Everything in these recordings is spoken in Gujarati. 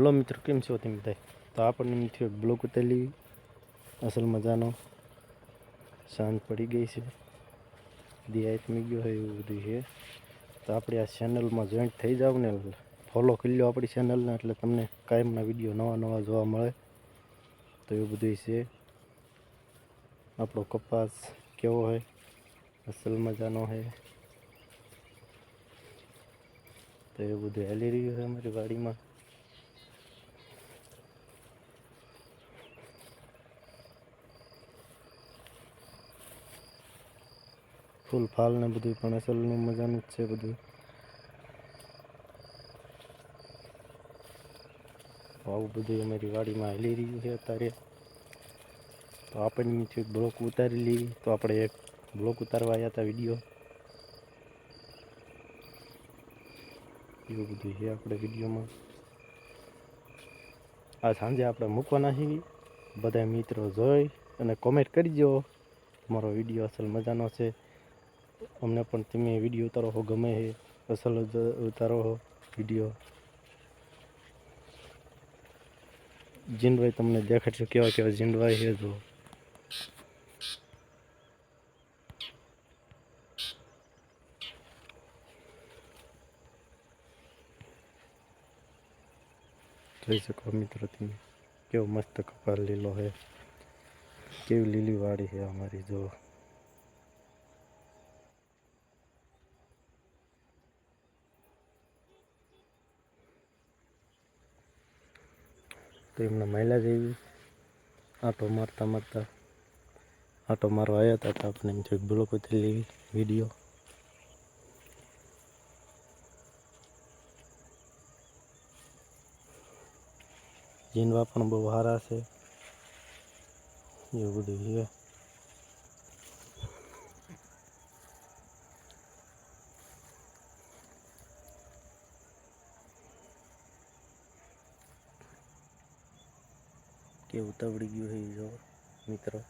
હલો મિત્રો કેમ છો તમે તો આપણને મિત્રો બ્લોક ઉતારી અસલ મજાનો. સાંજ પડી ગઈ છે. દિયાત મી ગયો હોય એવું બધું છે. તો આપણે આ ચેનલમાં જોઈન્ટ થઈ જાવ ને ફોલો કરી લો આપણી ચેનલને એટલે તમને કાયમના વીડિયો નવા નવા જોવા મળે. તો એવું બધું છે. આપણો કપાસ કેવો હોય? અસલ મજાનો હોય તો એવું બધું હેલી રહ્યું છે અમારી વાડીમાં. ફૂલ ફાલ ને બધું પણ અસલનું મજાનું જ છે બધું આવું બધું અમારી વાડીમાં હાલી રહ્યું છે અત્યારે. તો આપણને નીચે બ્લોક ઉતારી લઈ તો આપણે એક બ્લોક ઉતારવા આવ્યા હતા વીડિયો. એવું બધું છે આપણે વિડીયોમાં. આ સાંજે આપણે મૂકવાના છીએ. બધા મિત્રો જોઈ અને કોમેન્ટ કરજો તમારો વીડિયો અસલ મજાનો છે. અમને પણ તમે વીડિયો ઉતારો હો, ગમે છે અસલ ઉતારો હો વીડિયો જીનભાઈ તમને દેખાડશો કેવા કેવા જીનભાઈ છે જો. જોઈ શકો મિત્રો તમે, કેવો મસ્ત કપાલ લીલો છે કેવી લીલી વાડી છે અમારી, જો. તો એમણે મહિલા જેવી આટો મારતા મારતા, આટો મારવા આવ્યા હતા તો આપણે એમ થયું બ્લોક ઉતરી લેવી વીડિયો. જીનવા પણ બહુ સારા છે. એવું બધું છે. કેવું તવડી ગયું ઈ જો મિત્રો.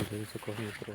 જોઈ શકો મિત્રો.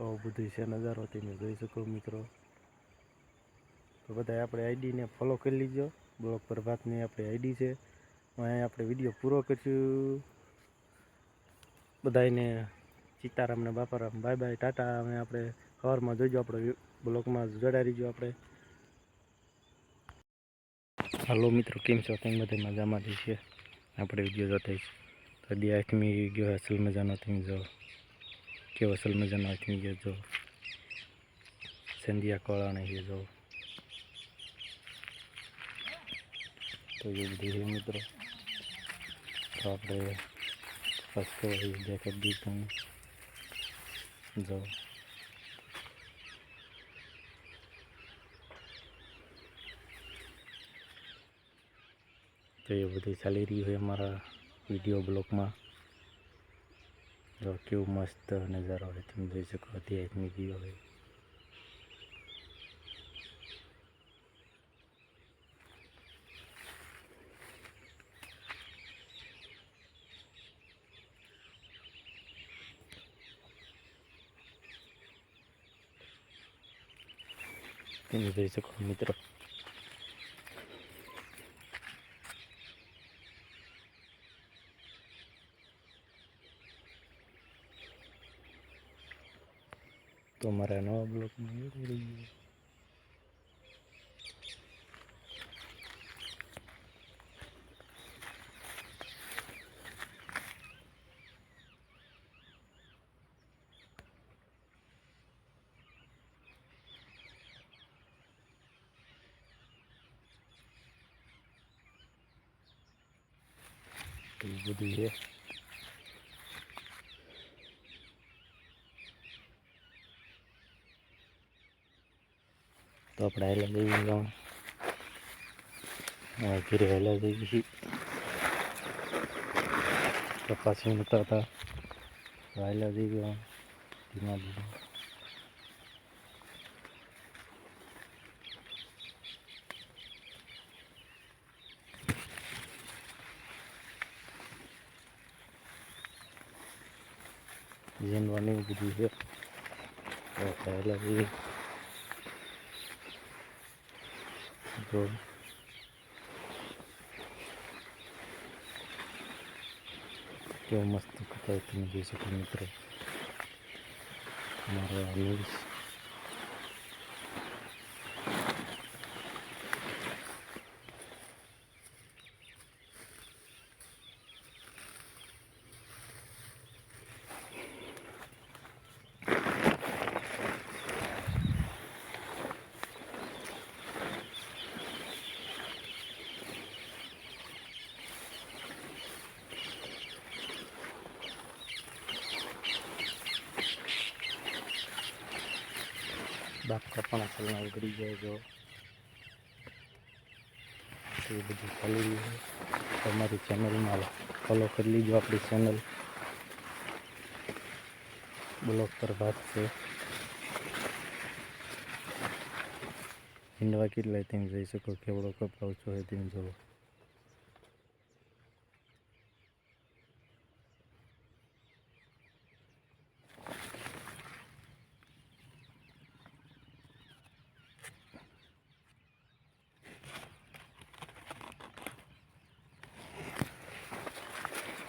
તો બધું છે નજારો તમે જોઈ શકો મિત્રો. તો બધા આપણે આઈડીને ફોલો કરી લીજો. બ્લોક પ્રભાતની આપણી આઈડી છે. અહીંયા આપણે વીડિયો પૂરો કરીશું. બધાને સીતારામને બાપારામ બાય બાય ટાટા. અમે આપણે સવારમાં જોઈજો આપણે બ્લોકમાં જોડાઈ રહીજો આપણે. હાલો મિત્રો, કેમ છો? તમે બધા મજામાં જઈએ આપણે વીડિયો જોતા તો દી આઠમી ગયો અસલ મજાનો. તમે જો કેવો અસલ મજાનો આઠમી ગયો જો સંધ્યા કોળાને છે જો તો એ બધું છે મિત્રો તો આપણે ફર્સ્ટ દેખાડી દીધું જો તો એ બધું ચાલી રહ્યું છે અમારા વીડિયો બ્લોગમાં જો કેવો મસ્ત નજારો હોય તમે જોઈ શકો અધ્યાત્મિક ગયો હોય તમે જોઈ શકો મિત્રો Mariano blok ini. Ibu dia. Ya. તો આપણે હાલ્યા જઈએ ગામ ઘરે હાલ્યા જઈએ છીએ. પપ્પા સીણતા હતા. વહેલા જઈએ ગામ ધીમા ધીમા. જેનવાની બધી છે. પહેલાં હાલ્યા જઈએ તો કેવો મસ્ત કપાય તમે જોઈ શકો મિત્રો બાપકા પણ અસલમાં ઉગડી જાય જો. એ બધું ચાલી રહ્યું તમારી ચેનલમાં ફોલો કરી લીજો આપણી ચેનલ બ્લોગ પર વાત છે. હિંડવા કેટલાય તેમ જઈ શકો, કેવડો કપાવ છો એ તેમ જુઓ.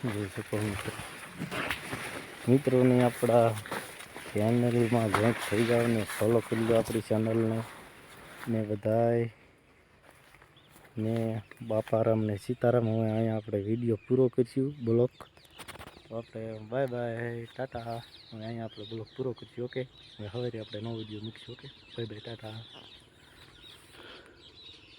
જોઈ શકો મિત્રો મિત્રોને આપણા ચેનલમાં જોઈન્ટ થઈ જાઓ ને ફોલો કરી દો આપણી ચેનલને ને બધાય ને બાપારામ ને સીતારામ, હવે અહીંયા આપણે વીડિયો પૂરો કરીશું બ્લોક તો આપણે બાય બાય ટાટા. હવે અહીંયા આપણે બ્લોક પૂરો કરીશું ઓકે હવે હવે આપણે નવો વીડિયો મૂકીશું ઓકે બાય બાય ટાટા.